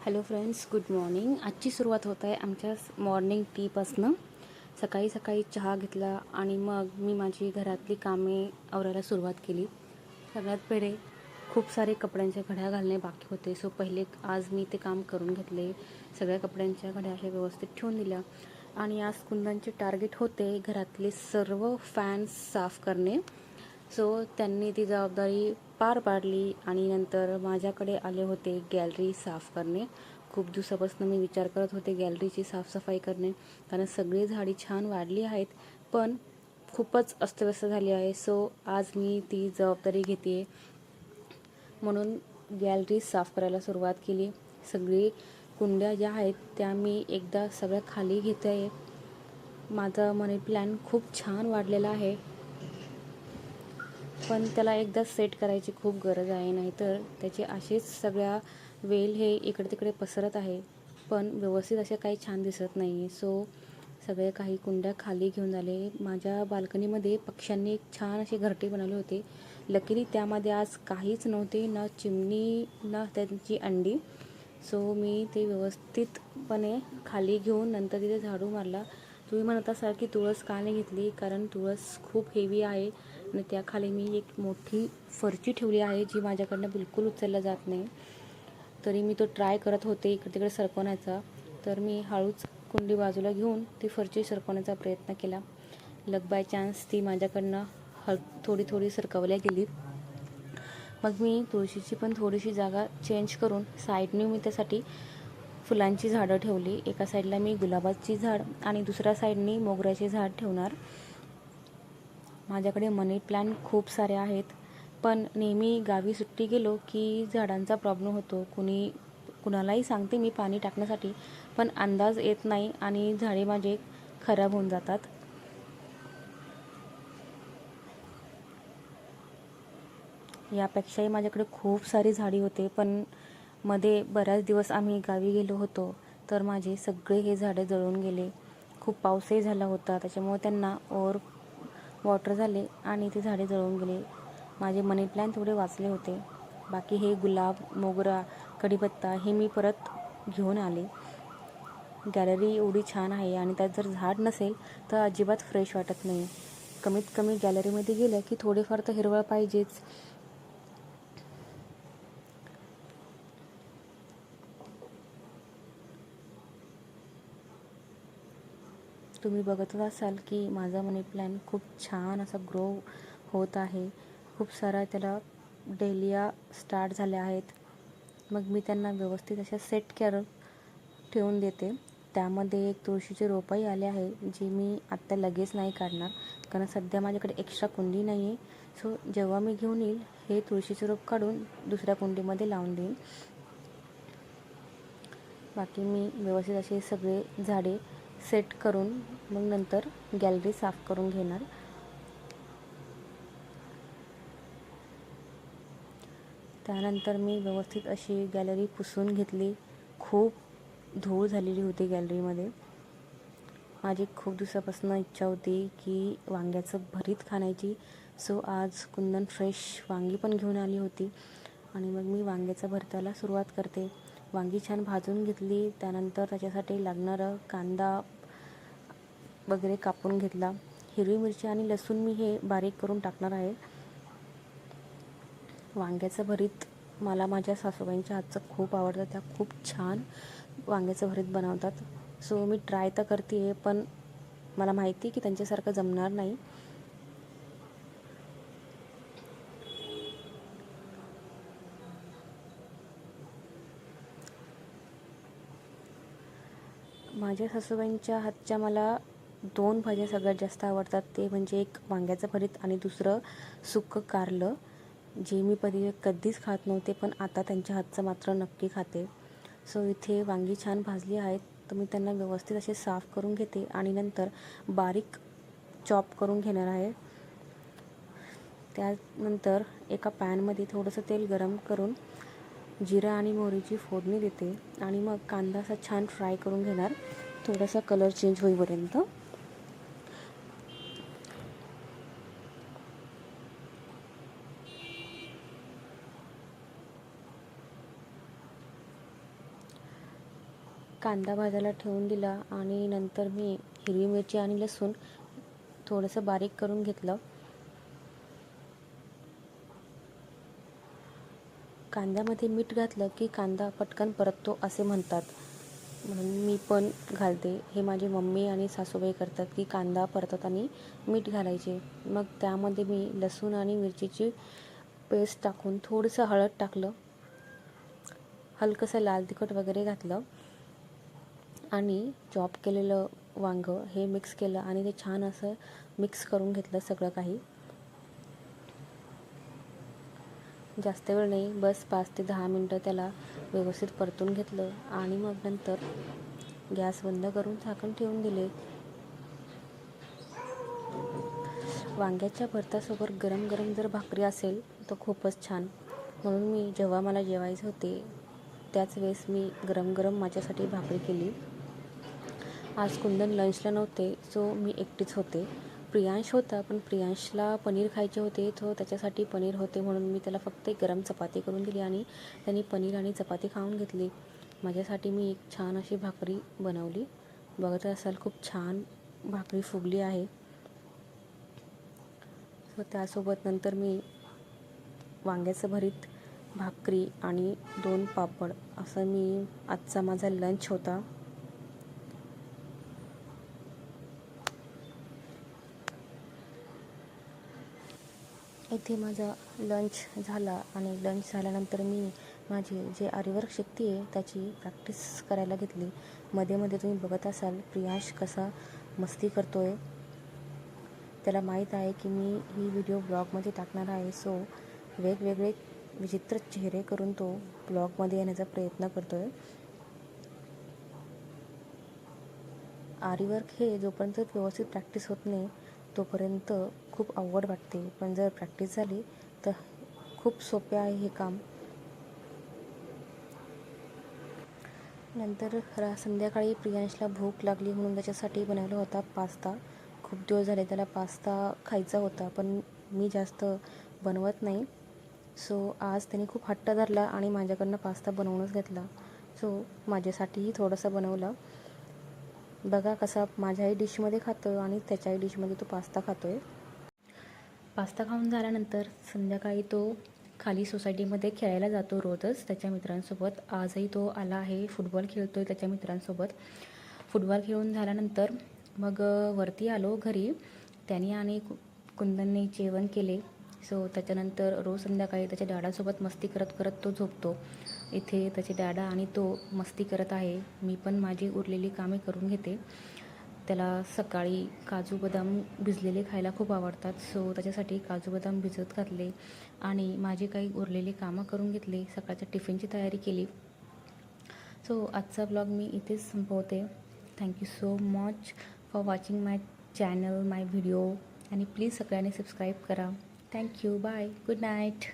Hello friends good morning आजची सुरुवात होत आहे आमच्या मॉर्निंग टीपासनं सकाळी सकाळी चहा घेतला आणि मग मी माझी घरातली कामे आवरायला सुरुवात केली. सगळ्यात पहिले खूप सारे कपड्यांच्या घड्या घालणे बाकी होते. सो पहिले आज मी ते काम करून घेतले. सगळ्या कपड्यांच्या घड्या अशा व्यवस्थित ठेवून दिल्या. आणि आज कुंदांचे टार्गेट होते घरातले सर्व फॅन्स साफ करणे. सो त्यांनी ती जबाबदारी पार पाडली आणि नंतर माझ्याकडे आले होते गॅलरी साफ करणे. खूप दिवसापासून मी विचार करत होते गॅलरीची साफसफाई करणे. कारण सगळी झाडी छान वाढली आहेत पण खूपच अस्तव्यस्त झाली आहे. सो आज मी ती जबाबदारी घेते. म्हणून गॅलरी साफ करायला सुरुवात केली. सगळी कुंड्या ज्या आहेत त्या मी एकदा सगळ्या खाली घेते. आहे माझा मनी प्लॅन खूप छान वाढलेला आहे. पण त्याला एकदा सेट करायची खूप गरज आहे नाहीतर त्याचे असेच सगळ्या वेल हे इकडे तिकडे पसरत आहे. पण व्यवस्थित असे काही छान दिसत नाही सो सगळे काही कुंड्या खाली घेऊन आले. माझ्या बाल्कनीमध्ये पक्ष्यांनी एक छान असे घरटे बनवले होते. लकीली त्यामध्ये आज काहीच नव्हते ना चिमणी ना त्यांची अंडी. सो मी ते व्यवस्थितपणे खाली घेऊन नंतर तिथे झाडू मारला. तुम्ही म्हणत असाल की तुळस का नाही घेतली? कारण तुळस खूप हेवी आहे. आणि त्याखाली मी एक मोठी फरची ठेवली आहे जी माझ्याकडनं बिलकुल उचलला जात नाही. तरी मी तो ट्राय करत होते इकडे तिकडे सरकवण्याचा. तर मी हळूच कुंडी बाजूला घेऊन ती फरची सरकवण्याचा प्रयत्न केला. लग बाय चान्स ती माझ्याकडनं हळ थोडी थोडी सरकवल्या गेली. मग मी तुळशीची पण थोडीशी जागा चेंज करून साईडने मी त्यासाठी फुलांची झाडं ठेवली. एका साईडला मी गुलाबाची झाड आणि दुसऱ्या साईडनी मोगऱ्याचे झाड ठेवणार. माझ्याकडे मनी प्लॅन खूप सारे आहेत. पण नेहमी गावी सुट्टी गेलो की झाडांचा प्रॉब्लेम होतो. कुणी कुणालाही सांगते मी पाणी टाकण्यासाठी पण अंदाज येत नाही आणि झाडे माझे खराब होऊन जातात. यापेक्षाही माझ्याकडे खूप सारी झाडी होते पण मध्ये बऱ्याच दिवस आम्ही गावी गेलो होतो तर माझे सगळे हे झाडे जळून गेले. खूप पाऊसही झाला होता त्याच्यामुळे त्यांना ओव्हर वॉटर झाले आणि ते झाडे जळून गेले. माझे मनी प्लॅन थोडे वाचले होते. बाकी हे गुलाब मोगरा कढीपत्ता हे मी परत घेऊन आले. गॅलरी एवढी छान आहे आणि त्यात जर झाड नसेल तर अजिबात फ्रेश वाटत नाही. कमीत कमी गॅलरीमध्ये गेलं की थोडेफार तर हिरवळ पाहिजेच. तुम्ही बघतच असाल की माझा मनी प्लॅन खूप छान असा ग्रो होत आहे. खूप सारा त्याला डेलिया स्टार्ट झाल्या आहेत. मग मी त्यांना व्यवस्थित अशा सेट कर ठेवून देते. त्यामध्ये एक तुळशीचे रोपही आले आहे जी मी आत्ता लगेच नाही काढणार. कारण सध्या माझ्याकडे एक्स्ट्रा कुंडी नाही आहे सो जेव्हा मी घेऊन येईल हे तुळशीचे रोप काढून दुसऱ्या कुंडीमध्ये लावून देईन. बाकी मी व्यवस्थित असे सगळे झाडे सेट करून मग नंतर गॅलरी साफ करून घेणार. त्यानंतर मी व्यवस्थित अशी गॅलरी पुसून घेतली. खूप धूळ झालेली होती गॅलरीमध्ये. माझी खूप दिवसापासून इच्छा होती की वांग्याचं भरीत खाण्याची. सो आज कुंदन फ्रेश वांगी पण घेऊन आली होती. आणि मग मी वांग्याचा भरताला सुरुवात करते. वांगी छान भाजून घेतली. त्यानंतर त्याच्यासाठी लागणारं कांदा वगैरे कापून घेतला. हिरवी मिरची आणि लसूण मी हे बारीक करून टाकणार आहे. वांग्याचं भरीत मला माझ्या सासूबाईंच्या हातचं खूप आवडतं. त्या खूप छान वांग्याचं भरीत बनवतात. सो मी ट्राय तर करते आहे पण मला माहिती की त्यांच्यासारखं जमणार नाही. माझ्या सासूबाईंच्या हातच्या मला दोन भाज्या सगळ्यात जास्त आवडतात. ते म्हणजे एक वांग्याचं भरीत आणि दुसरं सुकं कारलं जे मी कधी कधीच खात नव्हते पण आता त्यांच्या हातचं मात्र नक्की खाते. सो इथे वांगी छान भाजली आहेत तर मी त्यांना व्यवस्थित असे साफ करून घेते आणि नंतर बारीक चॉप करून घेणार आहे. त्यानंतर एका पॅनमध्ये थोडंसं तेल गरम करून जिरा आणि मोहरीची फोडणी देते आणि मग कांदा असा छान फ्राय करून घेणार. थोडासा कलर चेंज होईपर्यंत. कांदा भाजायला ठेवून दिला आणि नंतर मी हिरवी मिरची आणि लसूण थोडंसं बारीक करून घेतलं. कांद्यामध्ये मीठ घातलं की कांदा पटकन परततो असे म्हणतात. म्हणून मी पण घालते. हे माझी मम्मी आणि सासूबाई करतात की कांदा परतताना मीठ घालायचे. मग त्यामध्ये मी लसूण आणि मिरचीची पेस्ट टाकून थोडंसं हळद टाकलं. हलकंसं लाल तिखट वगैरे घातलं. आणि चॉप केलेलं वांगं हे मिक्स केलं आणि ते छान असं मिक्स करून घेतलं सगळं काही. जास्त वेळ नाही. बस पाच ते दहा मिनटं त्याला व्यवस्थित परतून घेतलं आणि मग नंतर गॅस बंद करून झाकण ठेवून दिले. वांग्याच्या भरतासोबत गरम गरम जर भाकरी असेल तर खूपच छान. म्हणून मी जेव्हा मला जेवायचे होते त्याच वेळेस मी गरम गरम माझ्यासाठी भाकरी केली. आज कुंदन लंचला नव्हते सो मी एकटीच होते. प्रियांश होता पण प्रियांशला पनीर खायचे होते. तो त्याच्यासाठी पनीर होते म्हणून मी त्याला फक्त एक गरम चपाती करून दिली आणि त्यांनी पनीर आणि चपाती खाऊन घेतली. माझ्यासाठी मी एक छान अशी भाकरी बनवली. बघत असाल खूप छान भाकरी फुगली आहे. सो त्यासोबत नंतर मी वांग्याचं भरीत भाकरी आणि दोन पापड. असं मी आजचा माझा लंच होता. इथे माझा लंच झाला आणि लंच झाल्यानंतर मी माझी जे आरीवर्क शिकते आहे त्याची प्रॅक्टिस करायला घेतली. मध्ये मध्ये तुम्ही बघत असाल प्रियांश कसा मस्ती करतो आहे त्याला माहीत आहे की मी ही व्हिडिओ ब्लॉगमध्ये टाकणार आहे सो वेगवेगळे विचित्र चेहरे करून तो ब्लॉगमध्ये येण्याचा प्रयत्न करतो आहे आरीवर्क हे जोपर्यंत व्यवस्थित प्रॅक्टिस होत नाही तोपर्यंत खूप अवघड वाटते. पण जर प्रॅक्टिस झाली तर खूप सोपे आहे हे काम. नंतर रा संध्याकाळी प्रियांशला भूक लागली म्हणून त्याच्यासाठी बनवला होता पास्ता. खूप दिवस झाले त्याला पास्ता खायचा होता पण मी जास्त बनवत नाही. सो आज त्याने खूप हट्ट धरला आणि माझ्याकडनं पास्ता बनवूनच घेतला. सो माझ्यासाठीही थोडासा बनवला. बघा कसा माझ्याही डिशमध्ये खातो आहे आणि त्याच्याही डिशमध्ये तो पास्ता खातो आहे पास्ता खाऊन झाल्यानंतर संध्याकाळी तो खाली सोसायटीमध्ये खेळायला जातो रोजच त्याच्या मित्रांसोबत. आजही तो आला आहे फुटबॉल खेळतो आहे त्याच्या मित्रांसोबत. फुटबॉल खेळून झाल्यानंतर मग वरती आलो घरी. त्याने आणि कुंदनने जेवण केले. सो त्याच्यानंतर रोज संध्याकाळी त्याच्या डॅडासोबत मस्ती करत करत तो झोपतो. इथे त्याचे डॅडा आणि तो मस्ती करत आहे. मी पण माझी उरलेली कामे करून घेते. त्याला सकाळी काजू बदाम भिजलेले खायला खूप आवडतात. सो त्याच्यासाठी काजू बदाम भिजत घातले आणि माझी काही उरलेली कामं करून घेतली. सकाळच्या टिफिनची तयारी केली. सो आजचा ब्लॉग मी इथेच संपवते. Thank you so much for watching my channel my video आणि प्लीज सगळ्यांनी सबस्क्राईब करा. Thank you bye good night